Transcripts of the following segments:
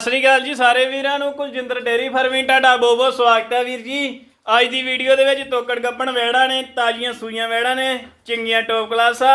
ਸਤਿ ਸ੍ਰੀ ਅਕਾਲ ਜੀ ਸਾਰੇ ਵੀਰਾਂ ਨੂੰ, ਕੁਲਜਿੰਦਰ ਡੇਰੀ ਫਾਰਮਿੰਗ, ਤੁਹਾਡਾ ਬਹੁਤ ਬਹੁਤ ਸਵਾਗਤ ਹੈ ਵੀਰ ਜੀ। ਅੱਜ ਦੀ ਵੀਡੀਓ ਦੇ ਵਿੱਚ ਤੋਕੜ ਗੱਪਣ ਵੈੜਾਂ ਨੇ, ਤਾਜ਼ੀਆਂ ਸੂਈਆਂ ਵੈੜਾਂ ਨੇ, ਚੰਗੀਆਂ ਟੌਪ ਕਲਾਸ ਆ।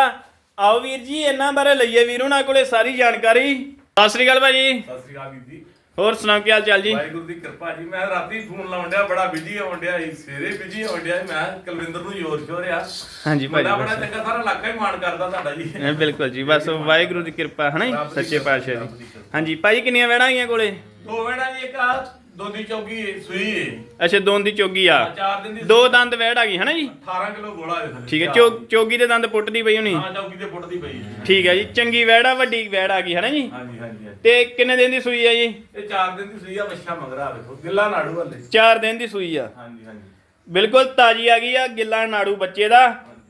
ਆਓ ਵੀਰ ਜੀ, ਇਹਨਾਂ ਬਾਰੇ ਲਈਏ ਵੀਰ ਉਹਨਾਂ ਕੋਲੇ ਸਾਰੀ ਜਾਣਕਾਰੀ। ਸਤਿ ਸ੍ਰੀ ਅਕਾਲ ਭਾਜੀ। ਸਤਿ ਸ੍ਰੀ ਅਕਾਲ ਵੀਰ ਜੀ। ਹੋਰ ਸੁਣਾਓ ਕੀ ਹਾਲ ਚਾਲ ਜੀ? ਵਾਹਿਗੁਰੂ ਦੀ ਕਿਰਪਾ ਜੀ। ਮੈਂ ਰਾਤੀ ਫੋਨ ਲਾਉਣ ਡਿਆ ਬੜਾ ਬਿਜ਼ੀ ਹੋਣ ਡਿਆ ਸੀ ਸਵੇਰੇ ਬਿਜ਼ੀ ਹੋਣ ਡਿਆ ਸੀ। ਮੈਂ ਕੁਲਵਿੰਦਰ ਨੂੰ ਜ਼ੋਰ ਸ਼ੋਰ ਆ। ਹਾਂਜੀ ਭਾਜੀ ਬੜਾ ਬੜਾ ਚੰਗਾ ਸਾਰਾ ਇਲਾਕਾ ਹੀ ਮਾਣ ਕਰਦਾ ਤੁਹਾਡਾ ਜੀ। ਇਹ ਬਿਲਕੁਲ ਜੀ ਬਸ ਵਾਹਿਗੁਰੂ ਦੀ ਕਿਰਪਾ ਹੈ ਨਾ ਜੀ, ਰੱਬ ਦੀ। ਸੱਚੇ ਪਾਤਸ਼ਾਹ ਜੀ। ਹਾਂਜੀ ਭਾਜੀ ਕਿੰਨੀਆਂ ਵੈੜਾਂ ਆਈਆਂ ਕੋਲੇ? ਦੋ ਵੇੜਾ ਜੀ ਇੱਕ ਆ ਦੋਦੀ ਚੌਕੀ ਸੂਈ ਹੈ ਅੱਛਾ ਦੋਨ ਦੀ ਚੋਗੀ ਆ ਚਾਰ ਦਿਨ ਦੀ ਦੋ ਦੰਦ ਵੈੜ ਆ ਗਈ ਹੈ ਨਾ ਜੀ? 18 ਕਿਲੋ ਗੋਲਾ ਹੈ ਥੱਲੇ। ਠੀਕ ਹੈ ਚੋ ਚੋਗੀ ਦੇ ਦੰਦ ਪੁੱਟਦੀ ਪਈ ਹੋਣੀ? ਹਾਂ ਚੌਕੀ ਤੇ ਫੁੱਟਦੀ ਪਈ ਹੈ। ਠੀਕ ਹੈ ਜੀ ਚੰਗੀ ਵੈੜ ਆ ਵੱਡੀ ਵੈੜ ਆ ਗਈ ਹੈ ਨਾ ਜੀ? ਹਾਂਜੀ ਹਾਂਜੀ ਹਾਂਜੀ। ਤੇ ਕਿੰਨੇ ਦਿਨ ਦੀ ਸੂਈ ਆ ਜੀ? ਇਹ ਚਾਰ ਦਿਨ ਦੀ ਸੂਈ ਆ ਬੱਛਾ ਮਗਰਾ ਵੇਖੋ। ਗਿੱਲਾ ਨਾੜੂ ਵਾਲੇ। 4 ਦਿਨ ਦੀ ਸੂਈ ਆ। ਹਾਂਜੀ ਹਾਂਜੀ। ਬਿਲਕੁਲ ਤਾਜੀ ਆ ਗਈ ਆ ਗਿੱਲਾ ਨਾੜੂ ਬੱਚੇ ਦਾ।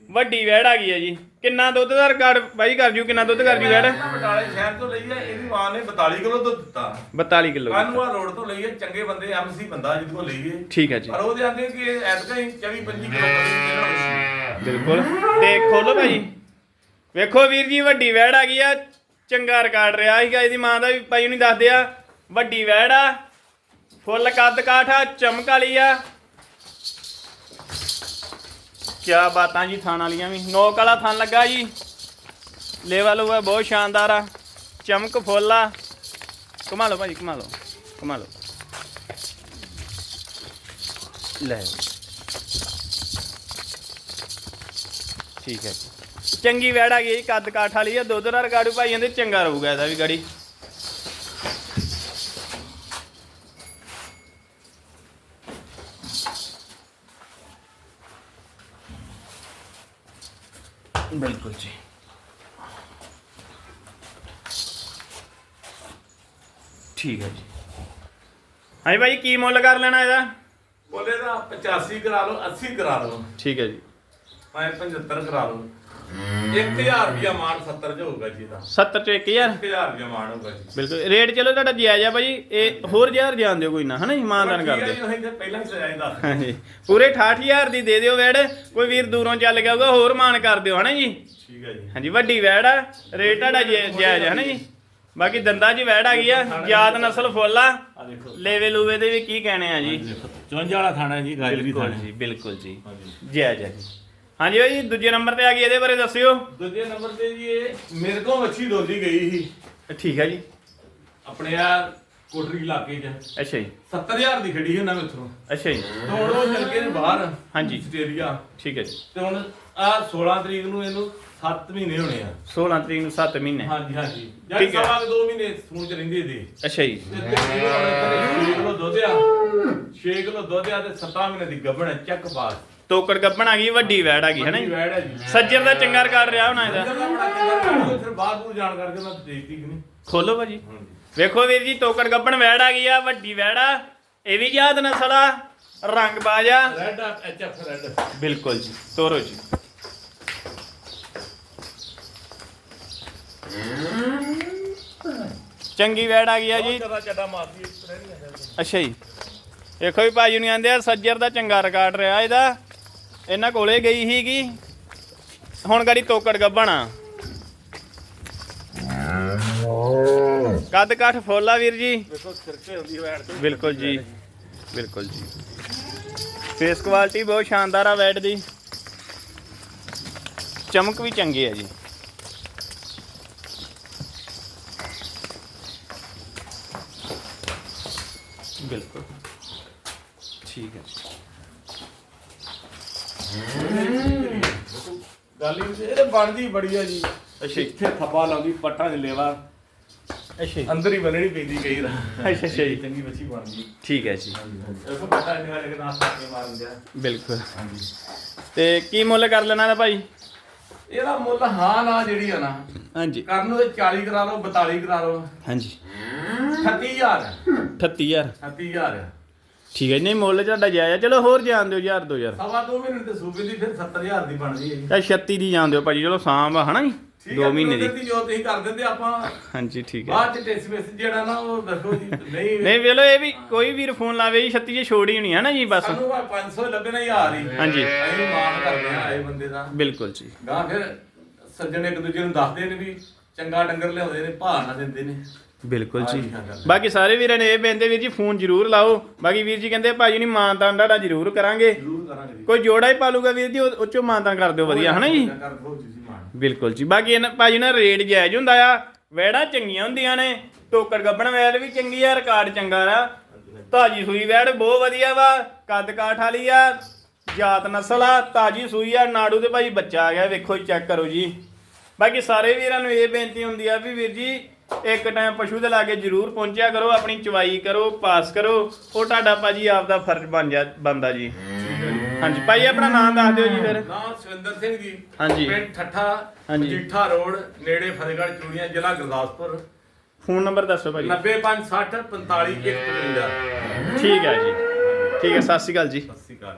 ਵੱਡੀ ਵੈੜ ਆ ਗਈ ਆ ਜੀ। ਕਿੰਨਾ ਦੁੱਧ ਦਾ ਰਿਕਾਰਡ ਬਾਈ ਕਰ ਜੂ ਕਿੰਨਾ ਦੁੱਧ ਕਰ ਜੂ ਮੈਂ ਬਟਾਲੇ ਸ਼ਹਿਰ ਤੋਂ ਲਈ ਹੈ ਇਹਦੀ ਮਾਂ ਨੇ 42 ਕਿਲੋ ਦੁੱਧ ਦਿੱਤਾ। 42 ਕਿਲੋ ਕਾਨੂੰਆ ਰੋਡ ਤੋਂ ਲਈ ਹੈ ਚੰਗੇ ਬੰਦੇ ਐਮਸੀ ਬੰਦਾ ਜਿਹਦੇ ਕੋਲ ਲਈ ਹੈ। ਠੀਕ ਹੈ ਜੀ। ਪਰ ਉਹਦੇ ਆਂਦੇ ਕਿ ਐਤਕਾਂ ਹੀ 24 25 ਕਿਲੋ ਬਿਲਕੁਲ। ਤੇ ਖੋਲੋ ਭਾਈ। ਵੇਖੋ ਵੀਰ ਜੀ ਵੱਡੀ ਵੈੜ ਆ ਗਈ ਆ। ਚੰਗਾ ਰਿਕਾਰਡ ਰਿਹਾ ਸੀਗਾ ਇਹਦੀ ਮਾਂ ਦਾ ਵੀ ਭਾਈ ਨਹੀਂ ਦੱਸਦੇ ਆ ਵੱਡੀ ਵੈੜ ਆ। ਫੁੱਲ ਕੱਦ ਕਾਠ ਆ ਚਮਕ ਵਾਲੀ ਆ। ਕਿਆ ਬਾਤਾਂ ਜੀ ਥਾਣ ਵਾਲੀਆਂ ਵੀ। ਨੋਕ ਵਾਲਾ ਥਾਣ ਲੱਗਾ ਜੀ। ਲੇਵਲ ਹੋਇਆ ਬਹੁਤ ਸ਼ਾਨਦਾਰ ਆ। ਚਮਕ ਫੁੱਲ ਆ। ਕਮਾ ਲਓ ਭਾਜੀ ਕਮਾ ਲਓ ਕਮਾ ਲਓ। ਲੈ ਠੀਕ ਹੈ। ਜੀ। ਚੰਗੀ ਵੈੜ ਆ ਗਈ ਜੀ, ਕੱਦ ਕਾਠ ਵਾਲੀ ਆ। ਦੁੱਧ ਨਾਲ ਰਗਾੜੂ ਭਾਈ ਕਹਿੰਦੇ ਚੰਗਾ ਰਹੂਗਾ ਇਹਦਾ ਵੀ ਗਾੜੀ। ਬਿਲਕੁਲ ਜੀ। ਠੀਕ ਹੈ ਜੀ। ਹਾਂਜੀ ਭਾਈ ਕੀ ਮੁੱਲ ਕਰ ਲੈਣਾ ਇਹਦਾ? ਬੋਲੇ ਦਾ 85 ਕਰਾ ਲਓ 80 ਕਰਾ ਲਓ। ਠੀਕ ਹੈ ਜੀ। ਮੈਂ 75 ਕਰਾ ਲਓ। 1000 ਰੁਪਿਆ ਮਾਨ 70 ਚ ਹੋਊਗਾ ਜੀ ਦਾ 70 ਚ 1000 1000 ਰੁਪਿਆ ਮਾਨ ਹੋਊਗਾ ਜੀ। ਬਿਲਕੁਲ। ਰੇਟ ਚਲੋ ਤੁਹਾਡਾ ਜਾਇਜ਼ ਆ ਭਾਜੀ ਇਹ ਹੋਰ ਹਜ਼ਾਰ ਜਾਣ ਦਿਓ ਕੋਈ ਨਾ ਹਨਾ ਇਮਾਨਦਾਰ ਕਰ ਦਿਓ ਦਿਓ ਪਹਿਲਾਂ ਹੀ ਸਜਾਈ ਦੱਸ ਹਾਂਜੀ। ਪੂਰੇ 68000 ਦੀ ਦੇ ਦਿਓ ਵੈੜ ਕੋਈ ਵੀਰ ਦੂਰੋਂ ਚੱਲ ਗਿਆ ਹੋਊਗਾ ਹੋਰ ਮਾਨ ਕਰ ਦਿਓ ਹਨਾ ਜੀ? ਠੀਕ ਹੈ ਜੀ। ਹਾਂਜੀ ਵੱਡੀ ਵੈੜ ਆ ਰੇਟ ਤੁਹਾਡਾ ਜਾਇਜ਼ ਹਨਾ ਜੀ? ਬਾਕੀ ਦੰਦਾਂ 'ਚ ਵੈੜ ਆ ਗਈ ਆ ਯਾਦ ਨਸਲ ਫੁੱਲ ਆ। ਲੇਵੇ ਲੂਵੇ ਦੇ ਵੀ ਕੀ ਕਹਿਣੇ ਆ ਜੀ? ਵਾਲਾ ਥਾਣਾ ਜੀ ਗਾਜਰੀ ਜੀ ਬਿਲਕੁਲ ਜੀ। ਜੀ। ਹਾਂਜੀ ਭਾਈ ਦੂਜੇ ਨੰਬਰ ਤੇ ਆ ਗਈ ਇਹਦੇ ਬਾਰੇ ਦੱਸਿਓ। ਦੂਜੇ ਨੰਬਰ ਤੇ ਜੀ ਇਹ ਮੇਰੇ ਕੋਲ ਮੱਛੀ ਦੋਲੀ ਗਈ ਸੀ। ਠੀਕ ਹੈ ਜੀ। ਆਪਣੇ ਆ ਕੋਟਰੀ ਇਲਾਕੇ 'ਚ। ਅੱਛਾ ਜੀ। 70000 ਦੀ ਖੜੀ ਹੈ ਨਾ ਮੇਥੋਂ। ਅੱਛਾ ਜੀ। ਤੇ ਹੁਣ ਉਹ ਚੱਲ ਨੇ ਬਾਹਰ ਹਾਂਜੀ। ਆਸਟ੍ਰੇਲੀਆ। ਠੀਕ ਹੈ ਜੀ। ਤੇ ਹੁਣ ਆ 16 ਤਰੀਕ ਨੂੰ ਇਹਨੂੰ 7 ਮਹੀਨੇ ਹੋਣੇ ਆ। 16 ਤਰੀਕ ਨੂੰ 7 ਮਹੀਨੇ। ਹਾਂਜੀ ਹਾਂਜੀ। ਜਾਂ ਠੀਕ ਹੈ। ਸਵਾ ਕੁ ਦੋ ਮਹੀਨੇ ਸੂਣ ਚ ਰਹਿੰਦੇ ਇਹਦੇ ਅੱਛਾ ਜੀ। ਤੇ ਤਕਰੀਬਨ ਹੁਣ ਇੱਥੇ 6 ਕਿਲੋ ਦੁੱਧ ਆ। 6 ਕਿਲੋ ਦੁੱਧ ਆ ਤੇ 7 ਮਹੀਨੇ ਦੀ ਗੱਭਣ ਹੈ ਚੱਕ ਬਾਸ। ਤੋਕੜ ਗੱਬਣ ਆ ਗਈ ਵੱਡੀ ਵੈੜ ਆ ਗਈ ਹੈ ਨਾ ਜੀ ਵੈੜ ਹੈ ਜੀ ਸੱਜਰ ਦਾ ਚੰਗਾ ਰਿਕਾਰਡ ਰਿਹਾ ਹੋਣਾ ਇਹਦਾ। ਇਹਦਾ ਬੜਾ ਚੰਗਾ ਕੰਮ ਫਿਰ ਬਾਅਦ ਨੂੰ ਜਾਣ ਕਰਕੇ ਮੈਂ ਦੇਖਦੀ ਕਿ ਨਹੀਂ। ਖੋਲੋ ਭਾਜੀ। ਵੇਖੋ ਵੀਰ ਜੀ ਤੋਕੜ ਗੱਬਣ ਵੈੜ ਆ ਗਈ ਆ ਵੱਡੀ ਵੈੜ ਆ। ਇਹ ਵੀ ਯਾਦ ਨਸਲ ਆ ਰੰਗ ਬਾਜਾ ਰੈੱਡ ਐਚ ਐਫ ਰੈੱਡ ਬਿਲਕੁਲ ਜੀ ਤੋਰੋ ਜੀ। ਚੰਗੀ ਵੈੜ ਆ ਗਈ ਆ ਜੀ। ਮਾਰਦੀ ਅੱਛਾ ਜੀ। ਵੇਖੋ ਵੀ ਭਾਜੀ ਨੂੰ ਆਂਦੇ ਆ ਸੱਜਰ ਦਾ ਚੰਗਾ ਰਿਕਾਰਡ ਰਿਹਾ ਇਹਦਾ। ਇਹਨਾਂ ਕੋਲੇ ਗਈ ਸੀਗੀ। ਹੁਣ ਗਾੜੀ ਤੋਕੜ ਗੱਬਣਾ ਕੱਦ ਕਾਠ ਫੋਲਾ ਵੀਰ ਜੀ? ਦੇਖੋ ਸਿਰਕੇ ਹੁੰਦੀ ਵੈੜ ਤੇ ਬਿਲਕੁਲ ਜੀ। ਬਿਲਕੁਲ ਜੀ। ਫੇਸ ਕੁਆਲਿਟੀ ਬਹੁਤ ਸ਼ਾਨਦਾਰ ਆ ਵੈਟ ਦੀ। ਚਮਕ ਵੀ ਚੰਗੀ ਹੈ ਜੀ। ਬਿਲਕੁਲ। ਠੀਕ ਹੈ ਗੱਲ ਹੀ ਇਹ ਬਣਦੀ ਬੜੀ ਆ ਜੀ। ਅੱਛਾ। ਇੱਥੇ ਥੱਬਾ ਲਾਉਂਦੀ ਪੱਟਾਂ ਦੇ ਲੇਵਾ। ਅੱਛਾ ਅੰਦਰ ਹੀ ਬੰਨਣੀ ਪੈਂਦੀ ਕਈ ਰਾ ਅੱਛਾ ਅੱਛਾ ਜੀ ਚੰਗੀ ਬੱਚੀ ਬਣਦੀ। ਠੀਕ ਹੈ ਜੀ। ਇਹ ਪੱਟਾਂ ਦੇ ਵਾਲੇ ਨਾਲ ਸਾਕੇ ਮਾਰਨ ਦਿਆ। ਬਿਲਕੁਲ। ਹਾਂਜੀ। ਤੇ ਕੀ ਮੁੱਲ ਕਰ ਲੈਣਾ ਦਾ ਭਾਈ? ਇਹਦਾ ਮੁੱਲ ਹਾਂ ਨਾ ਜਿਹੜੀ ਆ ਨਾ ਹਾਂਜੀ। ਕਰਨ ਨੂੰ 40 ਕਰਾ ਲਓ 42 ਕਰਾ ਲਓ। ਹਾਂਜੀ। 38000 38000 38000 ਠੀਕ ਹੈ ਨਹੀਂ ਮੁੱਲ ਤੁਹਾਡਾ ਜਾਇਆ ਚਲੋ ਹੋਰ ਜਾਣ ਦਿਓ ਯਾਰ 2000 ਸਵਾ ਦੋ ਮਹੀਨੇ ਤੇ ਸੂਬੇ ਦੀ ਫਿਰ 70000 ਦੀ ਬਣਦੀ ਹੈ ਜੀ। ਤਾਂ 36 ਦੀ ਜਾਣ ਦਿਓ ਭਾਜੀ ਚਲੋ ਸਾਂਭ ਆ ਹਨਾ ਜੀ? ਠੀਕ 2 ਹੈ, ਮਹੀਨੇ ਦੀ। ਜੋ ਤੁਸੀਂ ਕਰ ਦਿੰਦੇ ਆਪਾਂ। ਹਾਂਜੀ ਠੀਕ ਹੈ। ਬਾਅਦ ਚ ਟੈਸਮੈਸ ਜਿਹੜਾ ਨਾ ਉਹ ਦੱਸੋ ਜੀ ਨਹੀਂ ਨਹੀਂ ਵੇਲੋ ਇਹ ਵੀ ਕੋਈ ਵੀਰ ਫੋਨ ਲਾਵੇ ਜੀ 36 ਜੇ ਛੋੜ ਹੀ ਹੋਣੀ ਹੈ ਨਾ ਜੀ ਬਸ। ਸਾਨੂੰ ਭਾਵੇਂ 500 ਲੱਗਣਾ ਹਜ਼ਾਰ ਹੀ। ਹਾਂਜੀ। ਅਸੀਂ ਮਾਨ ਕਰਦੇ ਆ ਆਏ ਬੰਦੇ ਦਾ। ਬਿਲਕੁਲ ਜੀ। ਗਾਂ ਫਿਰ ਸੱਜਣ ਇੱਕ ਦੂਜੇ ਨੂੰ ਦੱਸਦੇ ਨੇ ਵੀ ਚੰਗਾ ਡੰਗਰ ਲਿਆਉਂਦੇ ਨੇ ਭਾਅ ਨਾ ਦਿੰਦੇ ਨੇ। ਬਿਲਕੁਲ ਜੀ। ਬਾਕੀ ਸਾਰੇ ਵੀਰਾਂ ਨੇ ਇਹ ਬੇਨਤੀ ਵੀਰ ਜੀ ਫੋਨ ਜ਼ਰੂਰ ਲਾਓ। ਬਾਕੀ ਵੀਰ ਜੀ ਕਹਿੰਦੇ ਭਾਜੀ ਨਹੀਂ ਮਾਨਤਾਨ ਤੁਹਾਡਾ ਜ਼ਰੂਰ ਕਰਾਂਗੇ। ਜ਼ਰੂਰ ਕਰਾਂਗੇ ਜੀ। ਕੋਈ ਜੋੜਾ ਹੀ ਪਾਲੂਗਾ ਵੀਰ ਜੀ ਉਹ ਉਹ ਚੋਂ ਮਾਨਤਾਨ ਕਰ ਦਿਓ ਵਧੀਆ ਹਨਾ ਜੀ? ਕਰ ਦੋ ਜੀ ਮਾਨ। ਬਿਲਕੁਲ ਜੀ। ਬਾਕੀ ਇਹਨਾਂ ਭਾਜੀ ਨਾਲ ਰੇਟ ਜਾਇਜ਼ ਹੁੰਦਾ ਆ। ਵੈੜਾਂ ਚੰਗੀਆਂ ਹੁੰਦੀਆਂ ਨੇ। ਟੋਕਰ ਗੱਬਣ ਵੈੜ ਵੀ ਚੰਗੀ ਆ ਰਿਕਾਰਡ ਚੰਗਾ ਆ। ਤਾਜੀ ਸੂਈ ਵੈੜ ਬਹੁਤ ਵਧੀਆ ਵਾ। ਕੱਦ ਕਾਠ ਵਾਲੀ ਆ ਜਾਤ ਨਸਲ ਆ ਤਾਜੀ ਸੂਈ ਆ। ਨਾੜੂ ਤੇ ਭਾਜੀ ਬੱਚਾ ਆ ਗਿਆ ਵੇਖੋ ਚੈੱਕ ਕਰੋ ਜੀ। ਬਾਕੀ ਸਾਰੇ ਵੀਰਾਂ ਨੂੰ ਇਹ ਬੇਨਤੀ ਹੁੰਦੀ ਆ ਵੀ ਵੀਰ ਜੀ ਇੱਕ ਟਾਈਮ ਪਸ਼ੂ ਦੇ ਲਾਗੇ ਜ਼ਰੂਰ ਪਹੁੰਚਿਆ ਕਰੋ ਆਪਣੀ ਚਵਾਈ ਕਰੋ ਪਾਸ ਕਰੋ। ਉਹ ਤੁਹਾਡਾ ਭਾਜੀ ਆਪ ਦਾ ਫਰਜ਼ ਬਣ ਜਾ ਬੰਦਾ ਜੀ। ਹਾਂਜੀ ਭਾਈ ਆਪਣਾ ਨਾਮ ਦੱਸ ਦਿਓ ਜੀ ਫਿਰ। ਨਾਮ ਸਿੰਘ ਜੀ। ਹਾਂਜੀ। ਪਿੰਡ ਠੱਠਾ ਰੋਡ ਨੇੜੇ ਫਤਿਹਗੜ੍ਹ ਚੂੜੀਆਂ ਜ਼ਿਲ੍ਹਾ ਗੁਰਦਾਸਪੁਰ। ਫੋਨ ਨੰਬਰ ਦੱਸੋ ਭਾਜੀ। 90560 45 155 ਠੀਕ ਹੈ ਜੀ। ਠੀਕ ਹੈ ਸਤਿ ਸ਼੍ਰੀ ਅਕਾਲ ਜੀ। ਸਤਿ ਸ਼੍ਰੀ ਅਕਾਲ